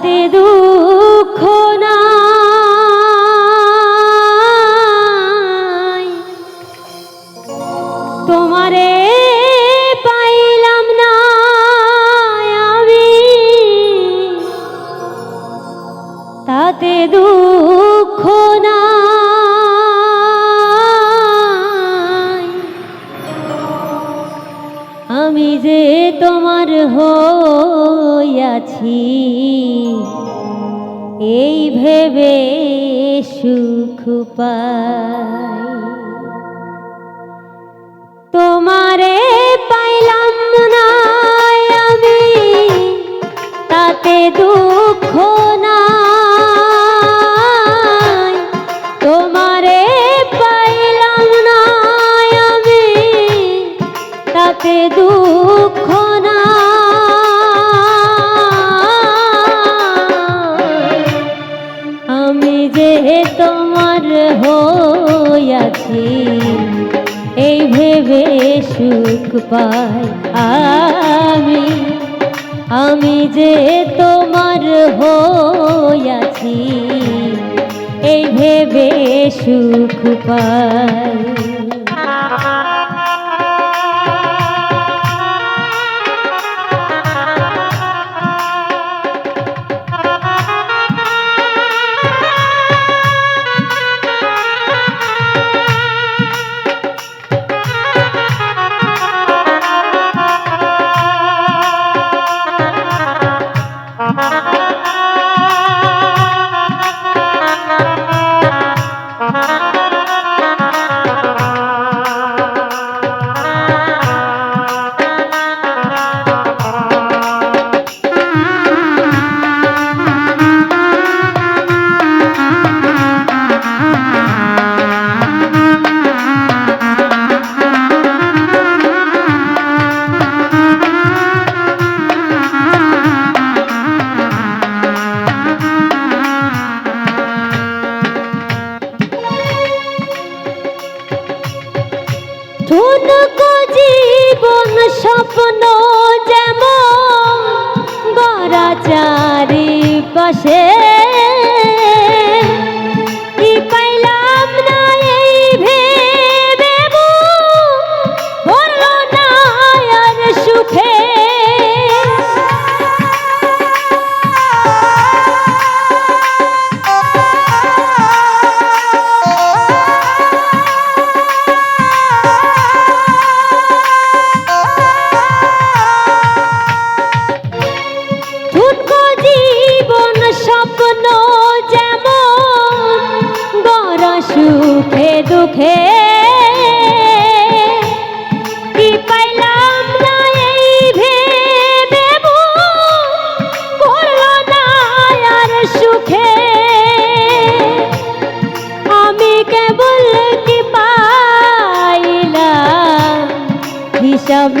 তাতে দুঃখ নাই। তোমারে পাইলাম না আমি। তাতে দুঃখ নাই। আমি যে তোমার হইয়াছি এই ভেবে সুখ পাই। তোমারে পাইলাম না আমি, তাতে দুঃখ নাই। তোমারে পাইলাম না আমি, তাতে দুঃখ সুখ পাই আমি আমি যে তোমার হইয়াছি এই ভেবে সুখ পাই। স্বপ্ন যেমন গড়া চারিপাশে সুখে কি পাইলাম না এই সুখে? আমি কেবল কি পাইলাম হিসাব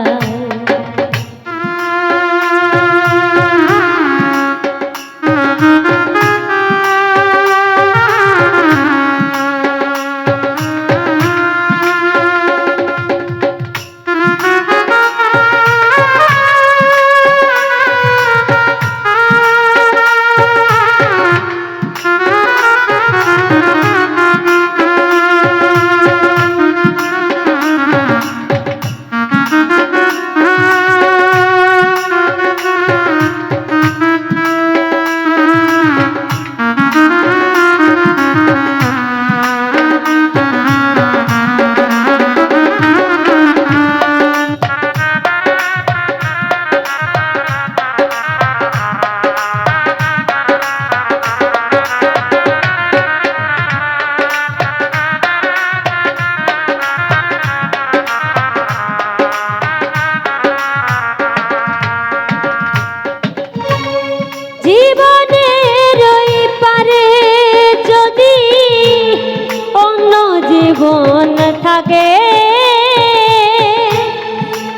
था थके।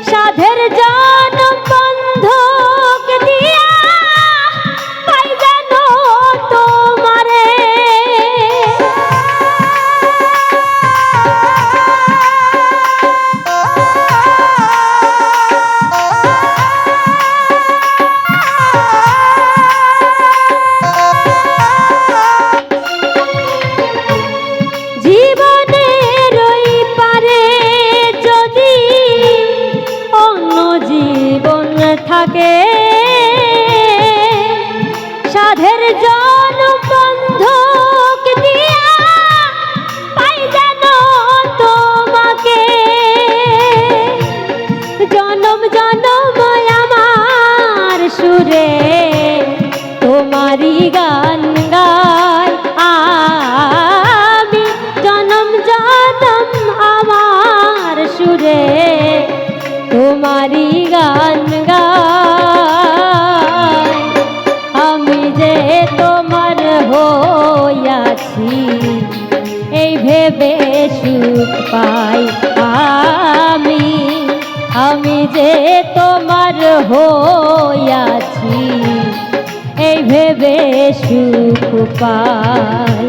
साधर जा পাই আমি আমি যে তোমার হইয়াছি এই ভেবে সুখ পাই।